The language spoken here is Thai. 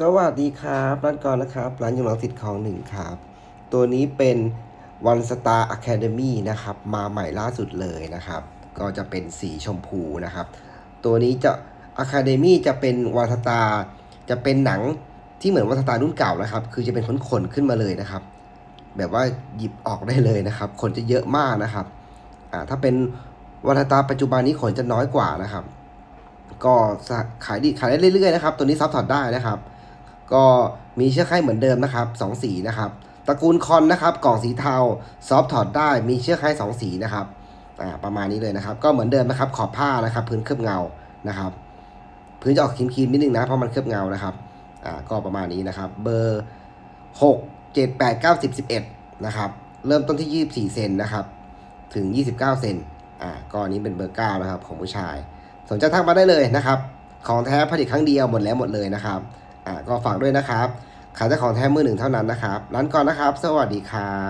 สวัสดีครับร้านกรนะครับร้านยงหลังสิทธิ์ของหนึ่งครับ ตัวนี้เป็น One Star Academy นะครับ มาใหม่ล่าสุดเลยนะครับ ก็จะเป็นสีชมพูนะครับ ตัวนี้จะ Academy จะเป็น One Star จะเป็นหนังที่เหมือน One Star รุ่นเก่านะครับ คือจะเป็นขนขนๆขึ้นมาเลยนะครับ แบบว่าหยิบออกได้เลยนะครับ ขนจะเยอะมากนะครับอ่าถ้าเป็นวันตาปัจจุบันนี้ขนจะน้อยกว่านะครับ ก็ขายดีขายได้เรื่อยๆนะครับ ตัวนี้ซับถอดได้นะครับ ก็มีเชือกให้เหมือนเดิมนะครับสองสีนะครับ ตระกูลคอนนะครับกล่องสีเทาซอฟถอดได้มีเชือกให้สองสีนะครับอ่าประมาณนี้เลยนะครับ ก็เหมือนเดิมนะครับ ขอบผ้านะครับพื้นเคลือบเงานะครับ พื้นจะออกครีมๆนิดนึงนะเพราะมันเคลือบเงานะครับอ่าก็ประมาณนี้นะครับ เบอร์หกเจ็ดแปดเก้าสิบสิบเอ็ดนะครับเริ่มต้นที่ยี่สิบสี่เซนนะครับถึงยี่สิบเก้าเซนอ่าก็อันนี้เป็นเบอร์เก้านะครับของผู้ชาย สนใจทักมาได้เลยนะครับ ของแท้ผลิตครั้งเดียวหมดแล้วหมดเลยนะครับ อะก็ฝากด้วยนะครับขายแต่ของแท้มือหนึ่งเท่านั้นนะครับร้านก่อนนะครับ สวัสดีครับ